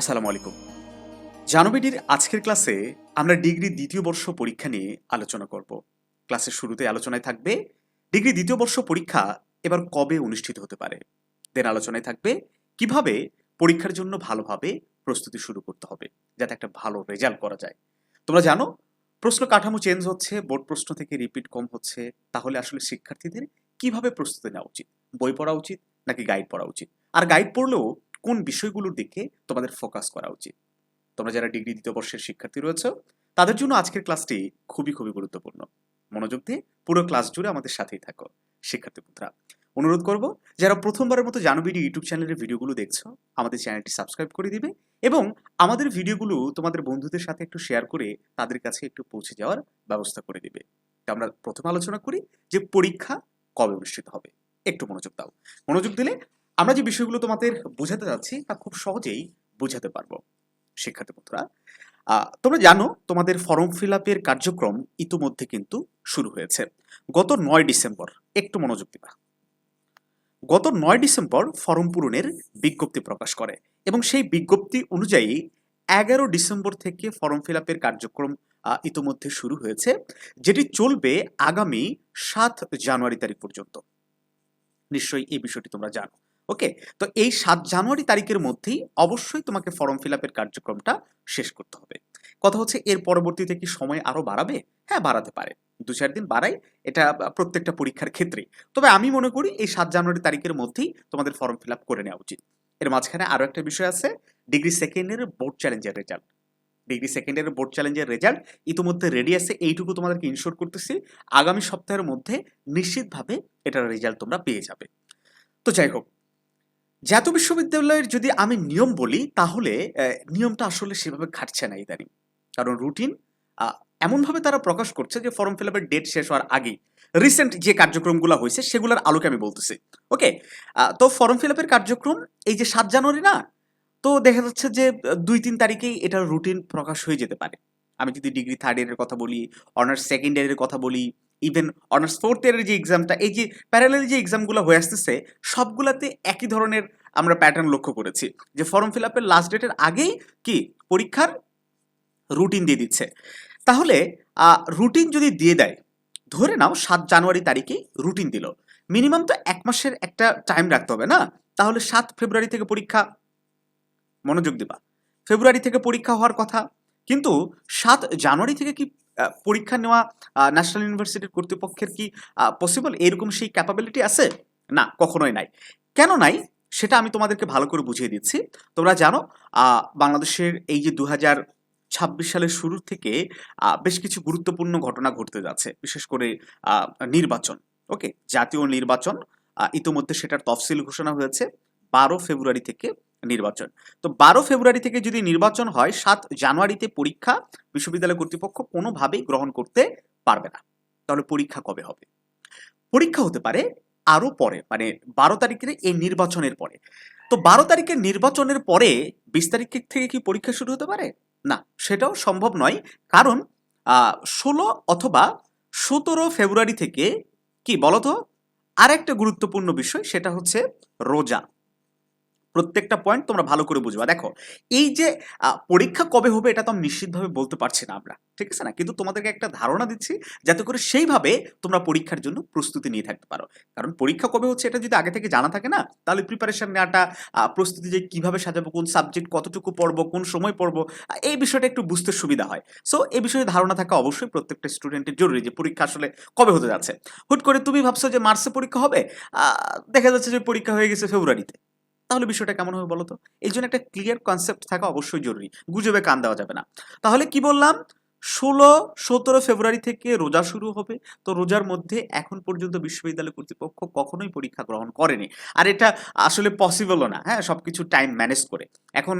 আসসালামু আলাইকুম। জানবিডির আজকের ক্লাসে আমরা ডিগ্রি দ্বিতীয় বর্ষ পরীক্ষা নিয়ে আলোচনা করব। ক্লাসের শুরুতে আলোচনায় থাকবে, ডিগ্রি দ্বিতীয় বর্ষ পরীক্ষা এবার কবে অনুষ্ঠিত হতে পারে? দেন আলোচনায় থাকবে, কীভাবে পরীক্ষার জন্য ভালোভাবে প্রস্তুতি শুরু করতে হবে, যাতে একটা ভালো রেজাল্ট করা যায়। তোমরা জানো, প্রশ্ন কাঠামো চেঞ্জ হচ্ছে, বোর্ড প্রশ্ন থেকে রিপিট কম হচ্ছে, তাহলে আসলে শিক্ষার্থীদের কীভাবে প্রস্তুতি নেওয়া উচিত? বই পড়া উচিত নাকি গাইড পড়া উচিত? আর গাইড পড়লেও কোন বিষয়গুলোর দিকে তোমাদের ফোকাস করা উচিত? তোমরা যারা ডিগ্রি দ্বিতীয় বর্ষের শিক্ষার্থী রয়েছে, তাদের জন্য আজকের ক্লাসটি খুবই খুবই গুরুত্বপূর্ণ। মনোযোগ দিয়ে পুরো ক্লাস জুড়ে আমাদের সাথেই থাকো, শিক্ষার্থী পুত্রা। অনুরোধ করব, যারা প্রথমবারের মতো জানবিডি ইউটিউব চ্যানেলের ভিডিওগুলো দেখছ, আমাদের চ্যানেলটি সাবস্ক্রাইব করে দিবে এবং আমাদের ভিডিওগুলো তোমাদের বন্ধুদের সাথে একটু শেয়ার করে তাদের কাছে একটু পৌঁছে যাওয়ার ব্যবস্থা করে দিবে। তো আমরা প্রথম আলোচনা করি যে পরীক্ষা কবে অনুষ্ঠিত হবে। একটু মনোযোগ দাও। মনোযোগ দিলে আমরা যে বিষয়গুলো তোমাদের বোঝাতে যাচ্ছি তা খুব সহজেই বোঝাতে পারব। শিক্ষার্থী বন্ধুরা তোমরা জানো তোমাদের ফর্ম ফিল আপের কার্যক্রম ইতোমধ্যে কিন্তু শুরু হয়েছে। গত নয় ডিসেম্বর, একটু মনোযোগ দিবা। গত নয় ডিসেম্বর ফর্ম পূরণের বিজ্ঞপ্তি প্রকাশ করে এবং সেই বিজ্ঞপ্তি অনুযায়ী এগারো ডিসেম্বর থেকে ফর্ম ফিল আপের কার্যক্রম ইতোমধ্যে শুরু হয়েছে, যেটি চলবে আগামী সাত জানুয়ারি তারিখ পর্যন্ত। নিশ্চয়ই এই বিষয়টি তোমরা জানো। ওকে তো এই সাত জানুয়ারি তারিখের মধ্যেই অবশ্যই তোমাকে ফর্ম ফিল আপের কার্যক্রমটা শেষ করতে হবে। কথা হচ্ছে, এর পরবর্তীতে কি সময় আরও বাড়াবে? হ্যাঁ বাড়াতে পারে। দু চার দিন বাড়াই, এটা প্রত্যেকটা পরীক্ষার ক্ষেত্রে। তবে আমি মনে করি, এই সাত জানুয়ারি তারিখের মধ্যেই তোমাদের ফর্ম ফিল আপ করে নেওয়া উচিত। এর মাঝখানে আরও একটা বিষয় আছে ডিগ্রি সেকেন্ডের বোর্ড চ্যালেঞ্জের রেজাল্ট ডিগ্রি সেকেন্ডের বোর্ড চ্যালেঞ্জের রেজাল্ট ইতিমধ্যে রেডি আছে, এইটুকু তোমাদেরকে ইনশোর করতেছি, আগামী সপ্তাহের মধ্যে নিশ্চিতভাবে এটার রেজাল্ট তোমরা পেয়ে যাবে। তো যাই হোক জাতীয় বিশ্ববিদ্যালয়ের যদি আমি নিয়ম বলি, তাহলে নিয়মটা আসলে সেভাবে খাটছে না ইদানিং। কারণ রুটিন এমনভাবে তারা প্রকাশ করছে যে ফর্ম ফিল আপের ডেট শেষ হওয়ার আগেই রিসেন্ট যে কার্যক্রমগুলো হয়েছে, সেগুলোর আলোকে আমি বলতেছি। ওকে? তো ফর্ম ফিল আপের কার্যক্রম, এই যে সাত জানুয়ারি না, তো দেখা যাচ্ছে যে দুই তিন তারিখেই এটার রুটিন প্রকাশ হয়ে যেতে পারে। আমি যদি ডিগ্রি থার্ড ইয়ারের কথা বলি অনার্স সেকেন্ড ইয়ারের কথা বলি ইভেন অনার্স ফোর্থ ইয়ারের যে এক্সামটা এই যে প্যারালাল যে এক্সামগুলো হয়ে আসতেছে, সবগুলাতে একই ধরনের আমরা প্যাটার্ন লক্ষ্য করেছি যে ফর্ম ফিল আপের লাস্ট ডেটের আগেই কি? পরীক্ষার রুটিন দিয়ে দিচ্ছে। তাহলে রুটিন যদি দিয়ে দেয়, ধরে নাও সাত জানুয়ারি তারিখে রুটিন দিল। মিনিমাম তো এক মাসের একটা টাইম রাখতে হবে না? তাহলে সাত ফেব্রুয়ারি থেকে পরীক্ষা, মনোযোগ দিবা। ফেব্রুয়ারি থেকে পরীক্ষা হওয়ার কথা, কিন্তু সাত জানুয়ারি থেকে কি পরীক্ষা নেওয়া ন্যাশনাল ইউনিভার্সিটির কর্তৃপক্ষের কি পসিবল এরকম সেই ক্যাপাবিলিটি আছে? না, কখনোই নাই। কেন নাই? সেটা আমি তোমাদেরকে ভালো করে বুঝিয়ে দিচ্ছি। তোমরা জানো বাংলাদেশের এই যে দু ছাব্বিশ সালের শুরু থেকে বেশ কিছু গুরুত্বপূর্ণ ঘটনা ঘটতে যাচ্ছে, বিশেষ করে নির্বাচন, ওকে? জাতীয় নির্বাচন ইতোমধ্যে সেটার তফসিল ঘোষণা হয়েছে, বারো ফেব্রুয়ারি থেকে নির্বাচন। তো বারো ফেব্রুয়ারি থেকে যদি নির্বাচন হয়, সাত জানুয়ারিতে পরীক্ষা বিশ্ববিদ্যালয় কর্তৃপক্ষ কোনোভাবেই গ্রহণ করতে পারবে না। তাহলে পরীক্ষা কবে হবে? পরীক্ষা হতে পারে আরও পরে মানে বারো তারিখের এই নির্বাচনের পরে। তো বারো তারিখের নির্বাচনের পরে বিশ তারিখ থেকে কি পরীক্ষা শুরু হতে পারে? না, সেটাও সম্ভব নয়। কারণ ষোলো অথবা সতেরো ফেব্রুয়ারি থেকে কি বলতো? আর একটা গুরুত্বপূর্ণ বিষয়, সেটা হচ্ছে রোজা। প্রত্যেকটা পয়েন্ট তোমরা ভালো করে বুঝবা। দেখো, এই যে পরীক্ষা কবে হবে এটা তো আমি নিশ্চিতভাবে বলতে পারছি না আমরা, ঠিক আছে না? কিন্তু তোমাদেরকে একটা ধারণা দিচ্ছি যাতে করে সেইভাবে তোমরা পরীক্ষার জন্য প্রস্তুতি নিয়ে থাকতে পারো। কারণ পরীক্ষা কবে হচ্ছে এটা যদি আগে থেকে জানা থাকে না, তাহলে প্রিপারেশন নেওয়াটা প্রস্তুতি যে কীভাবে সাজাবো, কোন সাবজেক্ট কতটুকু পড়ব, কোন সময় পড়ব এই বিষয়টা একটু বুঝতে সুবিধা হয়। সো এই বিষয়ে ধারণা থাকা অবশ্যই প্রত্যেকটা স্টুডেন্টের জরুরি যে পরীক্ষা আসলে কবে হতে যাচ্ছে। হুট করে তুমি ভাবছ যে মার্চে পরীক্ষা হবে দেখা যাচ্ছে যে পরীক্ষা হয়ে গেছে ফেব্রুয়ারিতে। তাহলে বিষয়টা কেমন হবে বলতো এই জন্য একটা ক্লিয়ার কনসেপ্ট থাকা অবশ্যই জরুরি। গুজবে কান দেওয়া যাবে না। তাহলে কি বললাম? ষোলো, সতেরো ফেব্রুয়ারি থেকে রোজা শুরু হবে। তো রোজার মধ্যে এখন পর্যন্ত বিশ্ববিদ্যালয় কর্তৃপক্ষ কখনোই পরীক্ষা গ্রহণ করেনি। আর এটা আসলে পসিবলও না হ্যাঁ? সব কিছু টাইম ম্যানেজ করে। এখন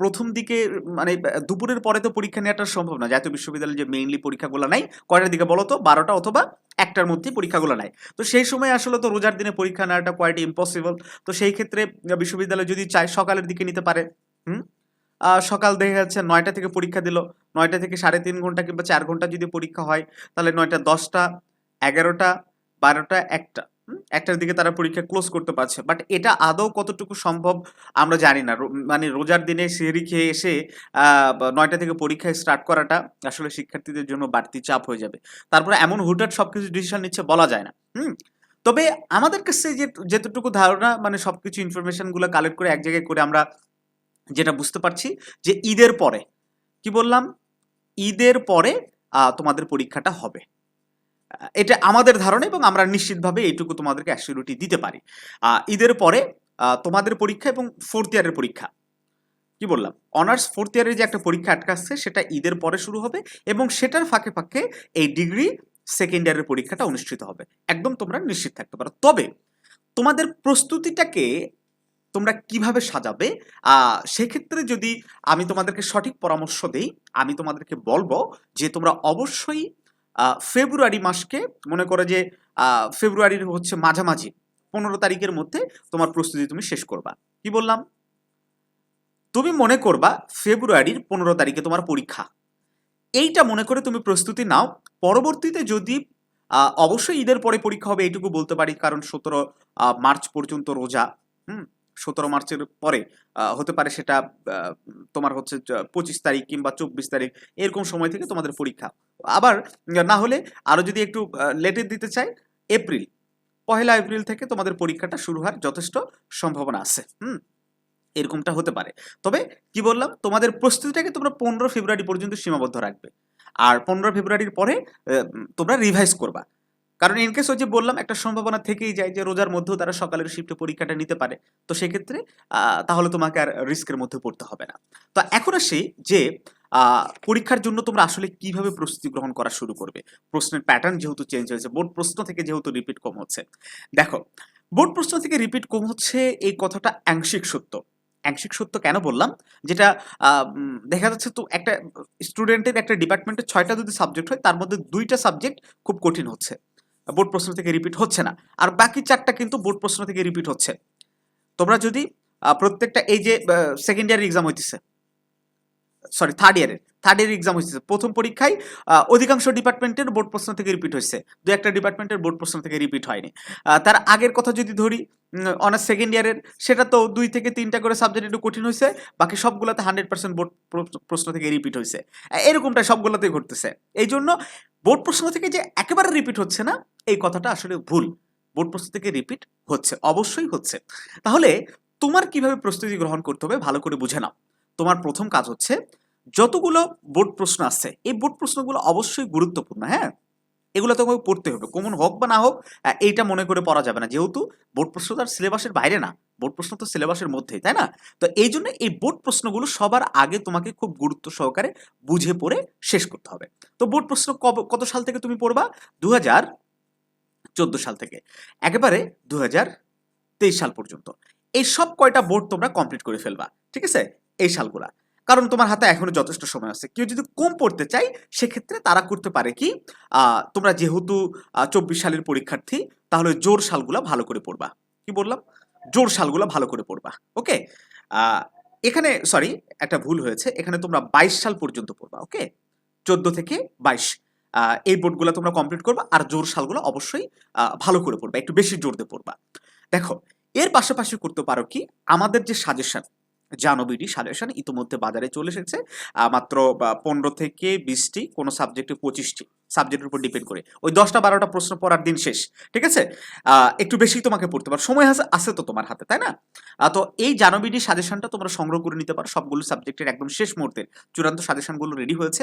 প্রথম দিকে মানে দুপুরের পরে তো পরীক্ষা নেওয়াটা সম্ভব না। জাতীয় বিশ্ববিদ্যালয়ে যে মেইনলি পরীক্ষাগুলো নাই, কয়টার দিকে বলো তো? বারোটা অথবা একটার মধ্যে পরীক্ষাগুলো নাই। তো সেই সময় আসলে তো রোজার দিনে পরীক্ষা নেওয়াটা কোয়াইট ইম্পসিবল তো সেই ক্ষেত্রে বিশ্ববিদ্যালয় যদি চায় সকালের দিকে নিতে পারে। হুম? সকাল দেখা যাচ্ছে নয়টা থেকে পরীক্ষা দিল। নয়টা থেকে সাড়ে তিন ঘণ্টা কিংবা চার ঘণ্টা যদি পরীক্ষা হয়, তাহলে নয়টা দশটা, এগারোটা, বারোটা, একটা একটার দিকে তারা পরীক্ষা ক্লোজ করতে পারছে। বাট এটা আদৌ কতটুকু সম্ভব আমরা জানি না। মানে রোজার দিনে সেহরি খেয়ে এসে নয়টা থেকে পরীক্ষা স্টার্ট করাটা আসলে শিক্ষার্থীদের জন্য বাড়তি চাপ হয়ে যাবে। তারপরে এমন হুটহাট সবকিছু ডিসিশন নিচ্ছে বলা যায় না, হুম? তবে আমাদের কাছে যে যেতটুকু ধারণা মানে সবকিছু ইনফরমেশনগুলো কালেক্ট করে এক জায়গায় করে আমরা যেটা বুঝতে পারছি যে ঈদের পরে, কি বললাম? ঈদের পরে তোমাদের পরীক্ষাটা হবে। এটা আমাদের ধারণা এবং আমরা নিশ্চিতভাবে এইটুকু তোমাদেরকে অ্যাসিউরিটি দিতে পারি। ঈদের পরে তোমাদের পরীক্ষা এবং ফোর্থ ইয়ারের পরীক্ষা। কি বললাম? অনার্স ফোর্থ ইয়ারের যে একটা পরীক্ষা আটকাচ্ছে, সেটা ঈদের পরে শুরু হবে এবং সেটার ফাঁকে ফাঁকে এই ডিগ্রি সেকেন্ড ইয়ারের পরীক্ষাটা অনুষ্ঠিত হবে। একদম তোমরা নিশ্চিত থাকতে পারো। তবে তোমাদের প্রস্তুতিটাকে তোমরা কীভাবে সাজাবে? সেক্ষেত্রে যদি আমি তোমাদেরকে সঠিক পরামর্শ দেই, আমি তোমাদেরকে বলব যে তোমরা অবশ্যই ফেব্রুয়ারি মাসকে মনে করো যে ফেব্রুয়ারির হচ্ছে মাঝামাঝি, পনেরো তারিখের মধ্যে তোমার প্রস্তুতি তুমি শেষ করবা। কি বললাম? তুমি মনে করবা ফেব্রুয়ারির পনেরো তারিখে তোমার পরীক্ষা। এইটা মনে করে তুমি প্রস্তুতি নাও। পরবর্তীতে যদি অবশ্যই ঈদের পরে পরীক্ষা হবে, এইটুকু বলতে পারি, কারণ সতেরো মার্চ পর্যন্ত রোজা, হুম? সতেরো মার্চের পরে হতে পারে সেটা তোমার হচ্ছে পঁচিশ তারিখ কিংবা চব্বিশ তারিখ, এরকম সময় থেকে তোমাদের পরীক্ষা। আবার না হলে আরও যদি একটু লেটের দিতে চাই এপ্রিল, পহেলা এপ্রিল থেকে তোমাদের পরীক্ষাটা শুরু হওয়ার যথেষ্ট সম্ভাবনা আছে। হুম, এরকমটা হতে পারে। তবে কি বললাম, তোমাদের প্রস্তুতিটাকে তোমরা পনেরো ফেব্রুয়ারি পর্যন্ত সীমাবদ্ধ রাখবে। আর পনেরো ফেব্রুয়ারির পরে তোমরা রিভাইজ করবা। কারণ ইনকেস ওই যে বললাম, একটা সম্ভাবনা থেকেই যায় যে রোজার মধ্যেও তারা সকালের শিফটে পরীক্ষাটা নিতে পারে। তো সেক্ষেত্রে তাহলে তোমাকে আর রিস্কের মধ্যে পড়তে হবে না। তো এখন আসি যে পরীক্ষার জন্য তোমরা আসলে কীভাবে প্রস্তুতি গ্রহণ করা শুরু করবে? প্রশ্নের প্যাটার্ন যেহেতু চেঞ্জ হয়েছে বোর্ড প্রশ্ন থেকে যেহেতু রিপিট কম হচ্ছে। দেখো বোর্ড প্রশ্ন থেকে রিপিট কম হচ্ছে এই কথাটা আংশিক সত্য। আংশিক সত্য কেন বললাম? যেটা দেখা যাচ্ছে তো একটা স্টুডেন্টের একটা ডিপার্টমেন্টে ছয়টা যদি সাবজেক্ট হয়, তার মধ্যে দুইটা সাবজেক্ট খুব কঠিন হচ্ছে। বোর্ড প্রশ্ন থেকে রিপিট হচ্ছে না। আর বাকি চারটা কিন্তু বোর্ড প্রশ্ন থেকে রিপিট হচ্ছে। তোমরা যদি প্রত্যেকটা এই যে সেকেন্ড ইয়ার এক্সাম হইতেছে সরি থার্ড ইয়ারের থার্ড ইয়ার এক্সাম হয়েছে প্রথম পরীক্ষায় অধিকাংশ ডিপার্টমেন্টের বোর্ড প্রশ্ন থেকে রিপিট হয়েছে দু একটা ডিপার্টমেন্টের বোর্ড প্রশ্ন থেকে রিপিট হয়নি। তার আগের কথা যদি ধরি অনার্স সেকেন্ড ইয়ারের সেটা তো দুই থেকে তিনটা করে সাবজেক্ট একটু কঠিন হয়েছে বাকি সবগুলোতে হান্ড্রেড পার্সেন্ট বোর্ড প্রশ্ন থেকে রিপিট হয়েছে এরকমটা সবগুলোতেই ঘটতেছে। এই জন্য বোর্ড প্রশ্ন থেকে যে একেবারে রিপিট হচ্ছে না, এই কথাটা আসলে ভুল। বোর্ড প্রশ্ন থেকে রিপিট হচ্ছে, অবশ্যই হচ্ছে। তাহলে তোমার কীভাবে প্রস্তুতি গ্রহণ করতে হবে ভালো করে বুঝে নাও। তোমার প্রথম কাজ হচ্ছে, যতগুলো বোর্ড প্রশ্ন আসছে, এই বোর্ড প্রশ্নগুলো অবশ্যই গুরুত্বপূর্ণ হ্যাঁ? এগুলো তোমাকে পড়তে হবে। কমন হোক বা না হোক এইটা মনে করে পড়া যাবে না। যেহেতু বোর্ড প্রশ্ন তার সিলেবাসের বাইরে না। বোর্ড প্রশ্ন তো সিলেবাসের মধ্যেই, তাই না? তো এই জন্য এই বোর্ড প্রশ্নগুলো সবার আগে তোমাকে খুব গুরুত্ব সহকারে বুঝে পড়ে শেষ করতে হবে। তো বোর্ড প্রশ্ন কত সাল থেকে তুমি পড়বা? দু হাজার চোদ্দ সাল থেকে। একেবারে দু হাজার তেইশ সাল পর্যন্ত। এই সব কয়টা বোর্ড তোমরা কমপ্লিট করে ফেলবা, ঠিক আছে? এই সালগুলা। কারণ তোমার হাতে এখনও যথেষ্ট সময় আছে। কেউ যদি কম পড়তে চাই সেক্ষেত্রে তারা করতে পারে কি তোমরা যেহেতু চব্বিশ সালের পরীক্ষার্থী, তাহলে জোর সালগুলা ভালো করে পড়বা। কি বললাম? জোর সালগুলা ভালো করে পড়বা। ওকে এখানে সরি একটা ভুল হয়েছে। এখানে তোমরা বাইশ সাল পর্যন্ত পড়বা ওকে চোদ্দ থেকে বাইশ। এই বোর্ডগুলো তোমরা কমপ্লিট করবা আর জোর সালগুলো অবশ্যই ভালো করে পড়বা। একটু বেশি জোর দিয়ে পড়বা। দেখো, এর পাশাপাশি করতে পারো কি, আমাদের যে সাজেশন জানবিডি সাজেশন ইতিমধ্যে বাজারে চলে এসেছে। মাত্র পনেরো থেকে বিশটি, কোনো সাবজেক্টে পঁচিশটি সাবজেক্টের উপর ডিপেন্ড করে। ওই দশটা, বারোটা প্রশ্ন পড়ার দিন শেষ, ঠিক আছে? একটু বেশি তোমাকে পড়তে পারো সময় আছে আছে তো তোমার হাতে, তাই না? তো এই জানবিডি সাজেশনটা তোমরা সংগ্রহ করে নিতে পারো। সবগুলো সাবজেক্টের একদম শেষ মুহূর্তের চূড়ান্ত সাজেশনগুলো রেডি হয়েছে।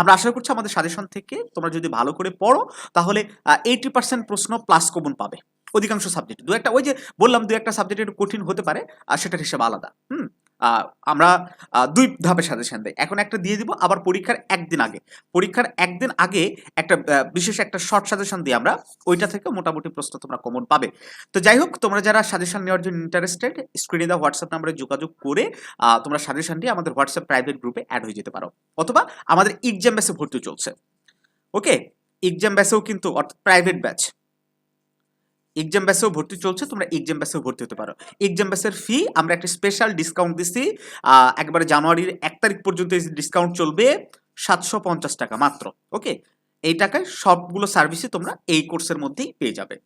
আমরা আশা করছি আমাদের সাজেশন থেকে তোমরা যদি ভালো করে পড়ো, তাহলে এইটি পার্সেন্ট প্রশ্ন প্লাস কমন পাবে। অধিকাংশ সাবজেক্ট দু একটা, ওই যে বললাম, দু একটা সাবজেক্ট একটু কঠিন হতে পারে, আর সেটার হিসাব আলাদা। হুম? আমরা দুই ধাপে সাজেশন দেয় এখন একটা দিয়ে দিব, আবার পরীক্ষার একদিন আগে। পরীক্ষার একদিন আগে একটা বিশেষ একটা শর্ট সাজেশন দিয়ে আমরা ওইটা থেকে মোটামুটি প্রশ্ন তোমরা কমন পাবে। তো যাই হোক, তোমরা যারা সাজেশন নেওয়ার জন্য ইন্টারেস্টেড স্ক্রিনে দেওয়া হোয়াটসঅ্যাপ নাম্বারে যোগাযোগ করে তোমরা সাজেশনটি আমাদের হোয়াটসঅ্যাপ প্রাইভেট গ্রুপে অ্যাড হয়ে যেতে পারো। অথবা আমাদের এক্সাম ব্যাচে ভর্তি চলছে। ওকে এক্সাম ব্যাচেও কিন্তু, অর্থাৎ প্রাইভেট ব্যাচ এক্সাম ব্যাচেও ভর্তি চলছে, তোমরা এক্সাম ব্যাসেও ভর্তি হতে পারো। এক্সাম ব্যাচের ফি আমরা একটা স্পেশাল ডিসকাউন্ট দিচ্ছি একবারে জানুয়ারির এক তারিখ পর্যন্ত এই ডিসকাউন্ট চলবে সাতশো পঞ্চাশ টাকা মাত্র ওকে এই টাকায় সবগুলো সার্ভিসই তোমরা এই কোর্সের মধ্যেই পেয়ে যাবে।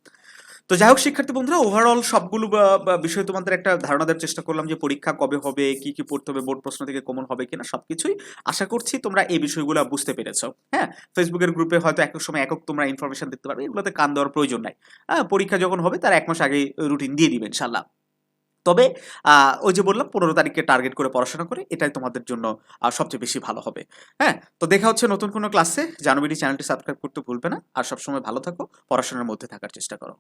তো যাই হোক শিক্ষার্থী বন্ধুরা ওভারঅল সবগুলো বিষয়ে তোমাদের একটা ধারণা দেওয়ার চেষ্টা করলাম যে পরীক্ষা কবে হবে কি কি পড়তে হবে বোর্ড প্রশ্ন থেকে কমন হবে কিনা সবকিছুই আশা করছি তোমরা এই বিষয়গুলো বুঝতে পেরেছ। হ্যাঁ ফেসবুকের গ্রুপে হয়তো একক সময় একক তোমরা ইনফরমেশন দেখতে পারবে এগুলোতে কান দেওয়ার প্রয়োজন নাই। হ্যাঁ পরীক্ষা যখন হবে তার এক মাস আগে রুটিন দিয়ে দিবে ইনশাল্লাহ তবে আহ, ওই যে বললাম পনেরো তারিখকে টার্গেট করে পড়াশোনা করে এটাই তোমাদের জন্য সবচেয়ে বেশি ভালো হবে। হ্যাঁ তো দেখা হচ্ছে নতুন কোনো ক্লাসে জানুয়ারি চ্যানেলটি সাবস্ক্রাইব করতে ভুলবে না। আর সবসময় ভালো থাকো পড়াশোনার মধ্যে থাকার চেষ্টা করো।